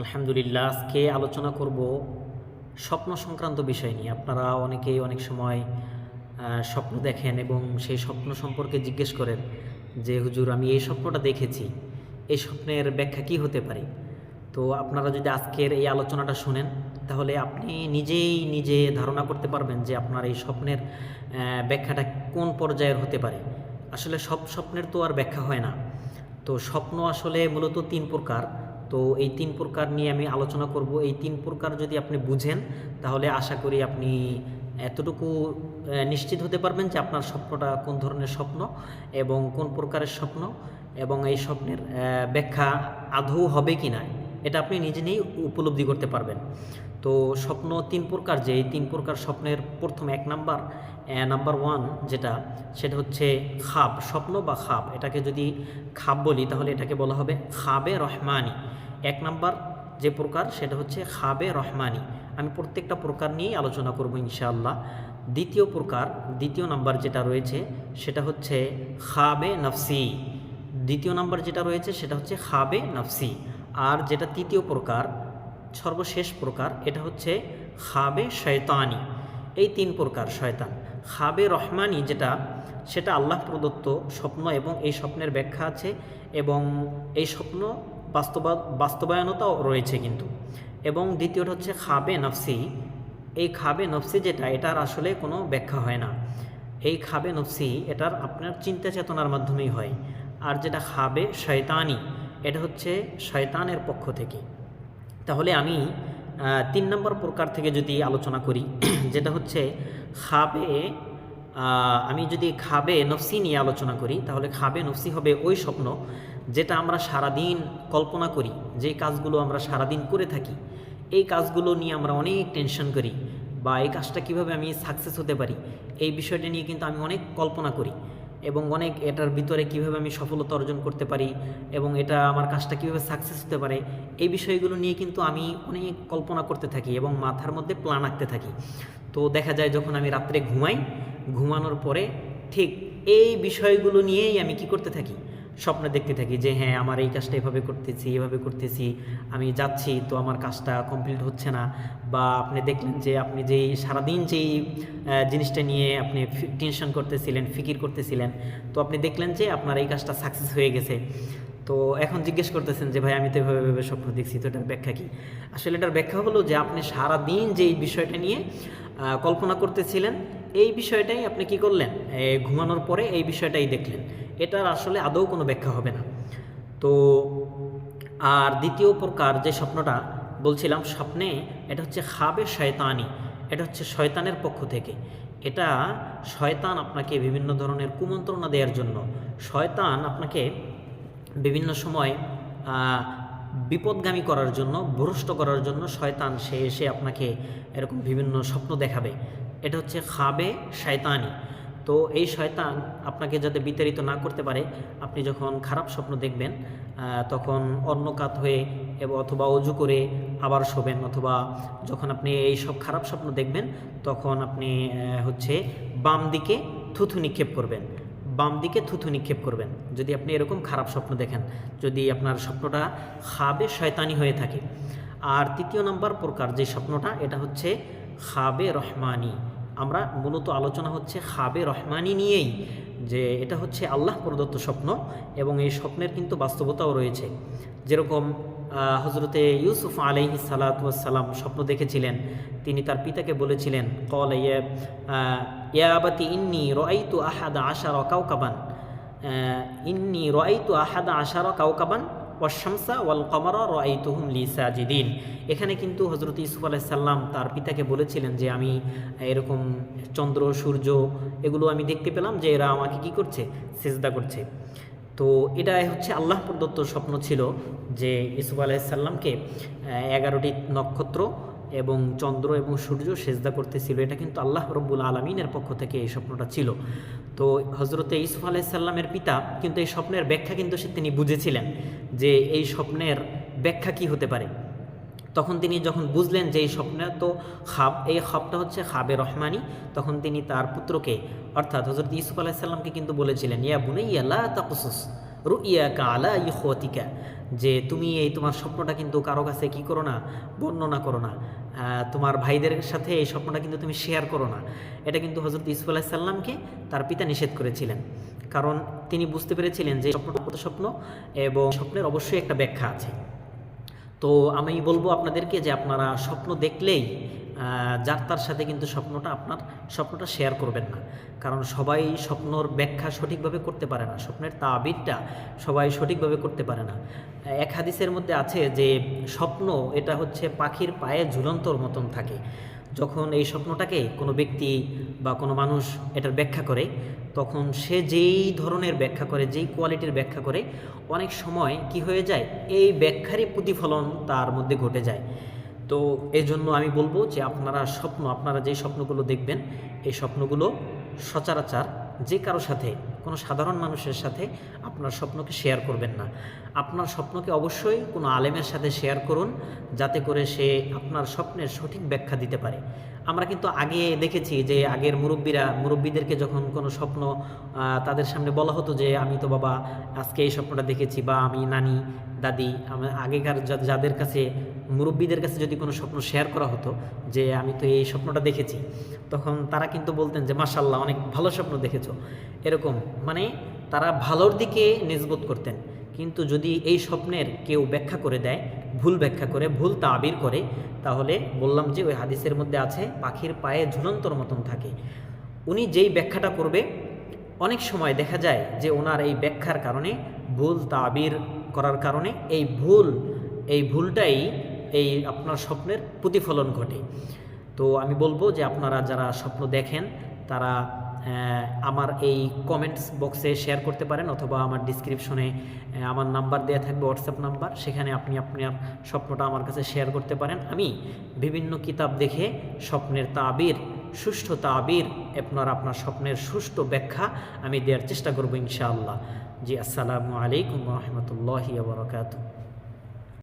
আলহামদুলিল্লাহ, আজকে আলোচনা করব স্বপ্ন সংক্রান্ত বিষয় নিয়ে। আপনারা অনেকেই অনেক সময় স্বপ্ন দেখেন এবং সেই স্বপ্ন সম্পর্কে জিজ্ঞেস করেন যে, হুজুর, আমি এই স্বপ্নটা দেখেছি। এই স্বপ্নের ব্যাখ্যা কি হতে পারে? তো আপনারা যদি আজকের এই আলোচনাটা শুনেন, তাহলে আপনি নিজেই নিজে ধারণা করতে পারবেন যে আপনার এই স্বপ্নের ব্যাখ্যাটা কোন পর্যায়ের হতে পারে। আসলে সব স্বপ্নের তো আর ব্যাখ্যা হয় না। তো স্বপ্ন আসলে মূলত তিন প্রকার। তো এই তিন প্রকার নিয়ে আমি আলোচনা করব। এই তিন প্রকার যদি আপনি বুঝেন, তাহলে আশা করি আপনি এতটুকু নিশ্চিত হতে পারবেন যে আপনার স্বপ্নটা কোন ধরনের স্বপ্ন এবং কোন প্রকারের স্বপ্ন এবং এই স্বপ্নের ব্যাখ্যা আদৌ হবে কি না এটা আপনি নিজে নিয়েই উপলব্ধি করতে পারবেন। তো স্বপ্ন তিন প্রকার যে এই তিন প্রকার স্বপ্নের প্রথম এক নাম্বার নাম্বার ওয়ান যেটা, সেটা হচ্ছে খাব, স্বপ্ন বা খাব। এটাকে যদি খাব বলি, তাহলে এটাকে বলা হবে খাবে রহমানি। এক নাম্বার যে প্রকার, সেটা হচ্ছে খাবে রহমানি। আমি প্রত্যেকটা প্রকার নিয়েই আলোচনা করব ইনশাআল্লাহ। দ্বিতীয় প্রকার, দ্বিতীয় নাম্বার যেটা রয়েছে, সেটা হচ্ছে খাবে নফসি। দ্বিতীয় নাম্বার যেটা রয়েছে, সেটা হচ্ছে খাবে নফসি। আর যেটা তৃতীয় প্রকার সর্বশেষ প্রকার, এটা হচ্ছে খাবে শয়তানি। এই তিন প্রকার শয়তান। খাবে রহমানি যেটা, সেটা আল্লাহ প্রদত্ত স্বপ্ন এবং এই স্বপ্নের ব্যাখ্যা আছে এবং এই স্বপ্ন বাস্তবা, বাস্তবায়নতাও রয়েছে কিন্তু। এবং দ্বিতীয়টা হচ্ছে খাবে নফসি। এই খাবে নফসি যেটা, এটার আসলে কোনো ব্যাখ্যা হয় না। এই খাবে নফসি, এটার আপনার চিন্তা চেতনার মাধ্যমেই হয়। আর যেটা খাবে শয়তানি, এটা হচ্ছে শয়তানের পক্ষ থেকে। তাহলে আমি তিন নম্বর প্রকার থেকে যদি আলোচনা করি, যেটা হচ্ছে খাবে আমি যদি খাবে নফসি নিয়ে আলোচনা করি, তাহলে খাবে নফসি হবে ওই স্বপ্ন যেটা আমরা সারাদিন কল্পনা করি, যে কাজগুলো আমরা সারাদিন করে থাকি। এই কাজগুলো নিয়ে আমরা অনেক টেনশন করি বা এই কাজটা কীভাবে আমি সাকসেস হতে পারি, এই বিষয়টা নিয়ে কিন্তু আমি অনেক কল্পনা করি। এবং অনেক এটার ভিতরে কীভাবে আমি সফলতা অর্জন করতে পারি এবং এটা আমার কাজটা কীভাবে সাকসেস হতে পারে, এই বিষয়গুলো নিয়ে কিন্তু আমি অনেক কল্পনা করতে থাকি এবং মাথার মধ্যে প্ল্যান আঁকতে থাকি। তো দেখা যায় যখন আমি রাত্রে ঘুমাই, ঘুমানোর পরে ঠিক এই বিষয়গুলো নিয়েই আমি কি করতে থাকি? স্বপ্নে দেখতে থাকি যে হ্যাঁ আমার এই কাজটা এভাবে করতেছি এভাবে করতেছি, আমি যাচ্ছি, তো আমার কাজটা কমপ্লিট হচ্ছে না। বা আপনি দেখলেন যে, আপনি যেই সারাদিন যেই জিনিসটা নিয়ে আপনি টেনশন করতেছিলেন, ফিকির করতেছিলেন, তো আপনি দেখলেন যে, আপনার এই কাজটা সাকসেস হয়ে গেছে। তো এখন জিজ্ঞেস করতেছেন যে, ভাই, আমি তো এভাবে এভাবে স্বপ্ন দেখছি, তো এটার ব্যাখ্যা কি? আসলে এটার ব্যাখ্যা হলো যে, আপনি সারাদিন যে এই বিষয়টা নিয়ে কল্পনা করতেছিলেন এই বিষয়টাই আপনি কি করলেন? ঘুমানোর পরে এই বিষয়টাই দেখলেন। এটার আসলে আদৌ কোনো ব্যাখ্যা হবে না। তো, আর দ্বিতীয় প্রকার যে স্বপ্নটা বলছিলাম, স্বপ্নে এটা হচ্ছে খাবে শয়তানি, এটা হচ্ছে শয়তানের পক্ষ থেকে। এটা শয়তান আপনাকে বিভিন্ন ধরনের কুমন্ত্রণা দেওয়ার জন্য। শয়তান আপনাকে বিভিন্ন সময় বিপদগামী করার জন্য, ভ্রষ্ট করার জন্য শয়তান সে এসে আপনাকে এরকম বিভিন্ন স্বপ্ন দেখাবে। এটা হচ্ছে খাবে শয়তানি। তো এই শয়তান আপনাকে যাতে বিতাড়িত না করতে পারে, আপনি যখন খারাপ স্বপ্ন দেখবেন তখন অন্নকাত হয়ে এবং, অথবা অজু করে আবার শোবেন। অথবা যখন আপনি এই সব খারাপ স্বপ্ন দেখবেন, তখন আপনি হচ্ছে বাম দিকে থুথু নিক্ষেপ করবেন। বাম দিকে থুথু নিক্ষেপ করবেন। যদি আপনি এরকম খারাপ স্বপ্ন দেখেন, যদি আপনার স্বপ্নটা খাবে শয়তানি হয়ে থাকে। আর তৃতীয় নম্বর প্রকার যে স্বপ্নটা, এটা হচ্ছে খাবে রহমানি। আমরা মূলত আলোচনা হচ্ছে খাবে রহমানি নিয়েই, যে এটা হচ্ছে আল্লাহ প্রদত্ত স্বপ্ন এবং এই স্বপ্নের কিন্তু বাস্তবতাও রয়েছে। যেরকম হজরতে ইউসুফ আলহি সালাতাম স্বপ্ন দেখেছিলেন, তিনি তার পিতাকে বলেছিলেন, কল ইয়া ইয়া আবাতি ইন্নি রআইতু আহাদা আশার কাউকাবান ইন্নি রআইতু আহাদা আশার কাউকাবান ওয়াশামসা ওয়াল কমারা রআইতুহুম লি সাজিদিন। এখানে কিন্তু হজরত ইসুফ আলাইসাল্লাম তার পিতাকে বলেছিলেন যে, আমি এরকম চন্দ্র, সূর্য এগুলো আমি দেখতে পেলাম যে, এরা আমাকে কি করছে? সেজদা করছে। তো এটা হচ্ছে আল্লাহ প্রদত্ত স্বপ্ন ছিল যে ইসুফ আলাইসাল্লামকে এগারোটি নক্ষত্র এবং চন্দ্র এবং সূর্য সেজদা করতেছিল। এটা কিন্তু আল্লাহ রব্বুল আলমিনের পক্ষ থেকে এই স্বপ্নটা ছিল। তো হজরতে ইসুফ আলাইসাল্লামের পিতা কিন্তু এই স্বপ্নের ব্যাখ্যা কিন্তু সে তিনি বুঝেছিলেন যে এই স্বপ্নের ব্যাখ্যা কি হতে পারে। তখন তিনি যখন বুঝলেন যে এই স্বপ্নে তো খাব, এই খাবটা হচ্ছে খাবে রহমানি, তখন তিনি তার পুত্রকে অর্থাৎ হজরত ইসুফ আলাইসাল্লামকে কিন্তু বলেছিলেন, ইয়া বুনে ইয়ালা তাকুসুস রু ইয়া কালা ইহতিকা যে তুমি এই তোমার স্বপ্নটা কিন্তু কারও কাছে কি করো না, বর্ণনা করো না। তোমার ভাইদের সাথে এই স্বপ্নটা কিন্তু তুমি শেয়ার করো না। এটা কিন্তু হজরত ইসুফ আলাহিসাল্লামকে তার পিতা নিষেধ করেছিলেন। কারণ তিনি বুঝতে পেরেছিলেন যে স্বপ্নটা কত স্বপ্ন এবং স্বপ্নের অবশ্যই একটা ব্যাখ্যা আছে। তো আমি বলব আপনাদেরকে যে আপনারা স্বপ্ন দেখলেই যার তার সাথে কিন্তু স্বপ্নটা আপনার স্বপ্নটা শেয়ার করবেন না। কারণ সবাই স্বপ্নর ব্যাখ্যা সঠিকভাবে করতে পারে না। স্বপ্নের তাবিরটা সবাই সঠিকভাবে করতে পারে না। এক হাদিসের মধ্যে আছে যে, স্বপ্ন এটা হচ্ছে পাখির পায়ে ঝুলন্তর মতন থাকে। যখন এই স্বপ্নটাকে কোনো ব্যক্তি বা কোনো মানুষ এটার ব্যাখ্যা করে, তখন সে যেই ধরনের ব্যাখ্যা করে, যেই কোয়ালিটির ব্যাখ্যা করে, অনেক সময় কি হয়ে যায়? এই ব্যাখ্যারই প্রতিফলন তার মধ্যে ঘটে যায়। তো এই জন্য আমি বলব যে আপনারা স্বপ্ন, আপনারা যে স্বপ্নগুলো দেখবেন, এই স্বপ্নগুলো সচরাচর যে কারও সাথে কোনো সাধারণ মানুষের সাথে আপনার স্বপ্নকে শেয়ার করবেন না। আপনার স্বপ্নকে অবশ্যই কোনো আলেমের সাথে শেয়ার করুন, যাতে করে সে আপনার স্বপ্নের সঠিক ব্যাখ্যা দিতে পারে। আমরা কিন্তু আগে দেখেছি যে আগের মুরব্বীরা, মুরব্বীদেরকে যখন কোনো স্বপ্ন তাদের সামনে বলা হতো যে, আমি তো বাবা আজকে এই স্বপ্নটা দেখেছি বা আমি নানি, দাদি আমার আগেকার যাদের কাছে, মুরব্বীদের কাছে যদি কোনো স্বপ্ন শেয়ার করা হতো যে, আমি তো এই স্বপ্নটা দেখেছি। তখন তারা কিন্তু বলতেন যে মাসাল্লাহ অনেক ভালো স্বপ্ন দেখেছ। এরকম মানে তারা ভালোর দিকে নিজবোধ করতেন। কিন্তু যদি এই স্বপ্নের কেউ ব্যাখ্যা করে দেয়, ভুল ব্যাখ্যা করে, ভুল তাবির করে, তাহলে বললাম যে ওই হাদিসের মধ্যে আছে, পাখির পায়ে ঝুলন্তর মতন থাকে। উনি যেই ব্যাখ্যাটা করবে, অনেক সময় দেখা যায় যে ওনার এই ব্যাখ্যার কারণে, ভুল তাবির করার কারণে এই ভুল, এই ভুলটাই এই আপনার স্বপ্নের প্রতিফলন ঘটে। তো আমি বলব যে আপনারা যারা স্বপ্ন দেখেন, তারা আমার এই কমেন্টস বক্সে শেয়ার করতে পারেন অথবা আমার ডিসক্রিপশনে আমার নাম্বার দেওয়া থাকবে হোয়াটসঅ্যাপ নাম্বার সেখানে আপনি আপনার স্বপ্নটা আমার কাছে শেয়ার করতে পারেন। আমি বিভিন্ন কিতাব দেখে স্বপ্নের তাবির, সুষ্ঠু তাবির, আপনার আপনার স্বপ্নের সুষ্ঠু ব্যাখ্যা আমি দেওয়ার চেষ্টা করব ইনশাআল্লাহ। জি, আসসালামু আলাইকুম রহমতুল্লাহি বরকাত